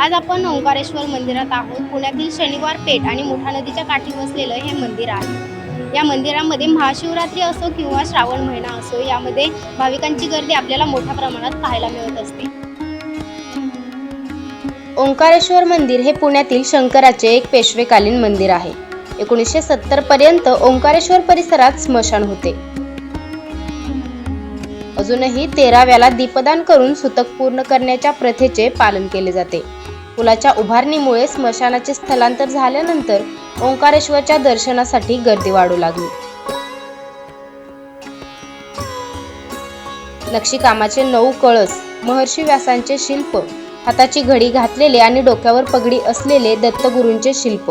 आज आपण ओंकारेश्वर मंदिरात आहोत. पुण्यातील शनिवार पेठ आणि मुठा नदीच्या काठी वसलेलं हे मंदिर आहे. या मंदिरामध्ये महाशिवरात्री असो किंवा श्रावण महिना असो यामध्ये भाविकांची गर्दी आपल्याला मोठ्या प्रमाणात पाहायला मिळत असते. ओंकारेश्वर मंदिर हे पुण्यातील शंकराचे एक पेशवेकालीन मंदिर आहे. एकोणीसशे सत्तर पर्यंत ओंकारेश्वर परिसरात स्मशान होते. अजूनही तेराव्याला दीपदान करून सुतक पूर्ण करण्याच्या प्रथेचे पालन केले जाते. पुलाच्या उभारणीमुळे स्मशानाचे स्थलांतर झाल्यानंतर ओंकारेश्वरच्या दर्शनासाठी गर्दी वाढू लागली. नक्षीकामाचे नऊ कळस महर्षी व्यासांचे शिल्प हाताची घडी घातलेले आणि डोक्यावर पगडी असलेले दत्तगुरूंचे शिल्प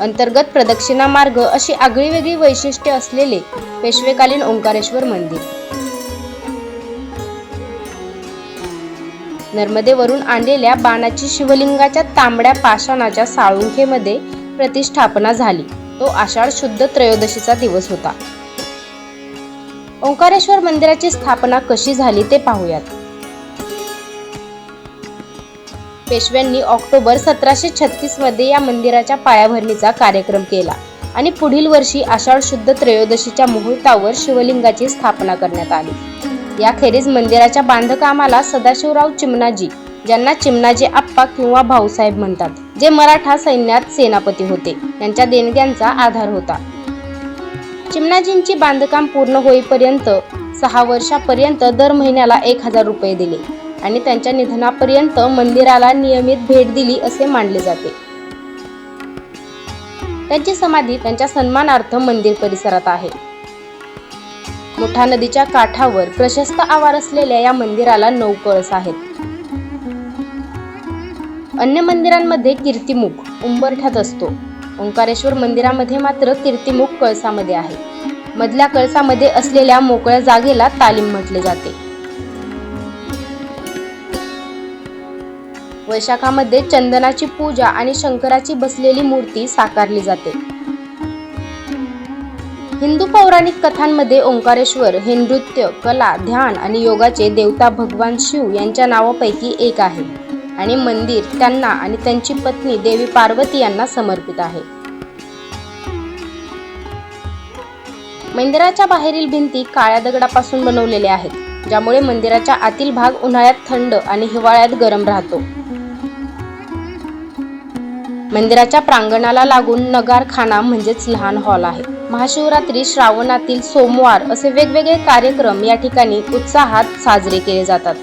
अंतर्गत प्रदक्षिणा मार्ग अशी आगळीवेगळी वैशिष्ट्ये असलेले पेशवेकालीन ओंकारेश्वर मंदिर. नर्मदेवरून आणलेल्या बाणाची शिवलिंगाच्या तांबड्या पाषाणाच्या साळुंखेमध्ये प्रतिष्ठापना झाली. तो आषाढ शुद्ध त्रयोदशीचा दिवस होता. ओंकारेश्वर मंदिराची स्थापना कशी झाली ते पाहूयात. पेशव्यांनी ऑक्टोबर सतराशे छत्तीसमध्ये या मंदिराच्या पायाभरणीचा कार्यक्रम केला आणि पुढील वर्षी आषाढ शुद्ध त्रयोदशीच्या मुहूर्तावर शिवलिंगाची स्थापना करण्यात आली. याखेरीज मंदिराच्या बांधकामाला सदाशिवराव चिमणाजी ज्यांना चिमणाजी आप्पा किंवा भाऊसाहेब म्हणतात जे मराठा सैन्यात सेनापती होते. यांच्या देणग्यांचा आधार होता. चिमणाजींची बांधकाम पूर्ण होईपर्यंत सहा वर्षापर्यंत दर महिन्याला एक हजार रुपये दिले आणि त्यांच्या निधनापर्यंत मंदिराला नियमित भेट दिली असे मानले जाते. त्यांची समाधी त्यांच्या सन्मानार्थ मंदिर परिसरात आहे. मुठा नदीच्या काठावर प्रशस्त आवार असलेल्या या मंदिराला नऊ कळस आहेत. अन्य मंदिरांमध्ये कीर्तिमुख उंबरठ्यात असतो. ओंकारेश्वर मंदिरामध्ये मात्र कीर्तिमुख कळसामध्ये आहे. मधल्या कळसामध्ये असलेल्या मोकळ्या जागेला तालीम म्हटले जाते. वैशाखामध्ये चंदनाची पूजा आणि शंकराची बसलेली मूर्ती साकारली जाते. हिंदू पौराणिक कथांमध्ये ओंकारेश्वर हे नृत्य कला ध्यान आणि योगाचे देवता भगवान शिव यांच्या नावापैकी एक आहे. आणि मंदिर त्यांना आणि त्यांची पत्नी देवी पार्वती यांना समर्पित आहे. मंदिराच्या बाहेरील भिंती काळ्या दगडापासून बनवलेल्या आहेत ज्यामुळे मंदिराच्या आतील भाग उन्हाळ्यात थंड आणि हिवाळ्यात गरम राहतो. मंदिराच्या प्रांगणाला लागून नगारखाना म्हणजेच लहान हॉल आहे. महाशिवरात्री श्रावणातील सोमवार असे वेगवेगळे कार्यक्रम या ठिकाणी उत्साहात साजरे केले जातात.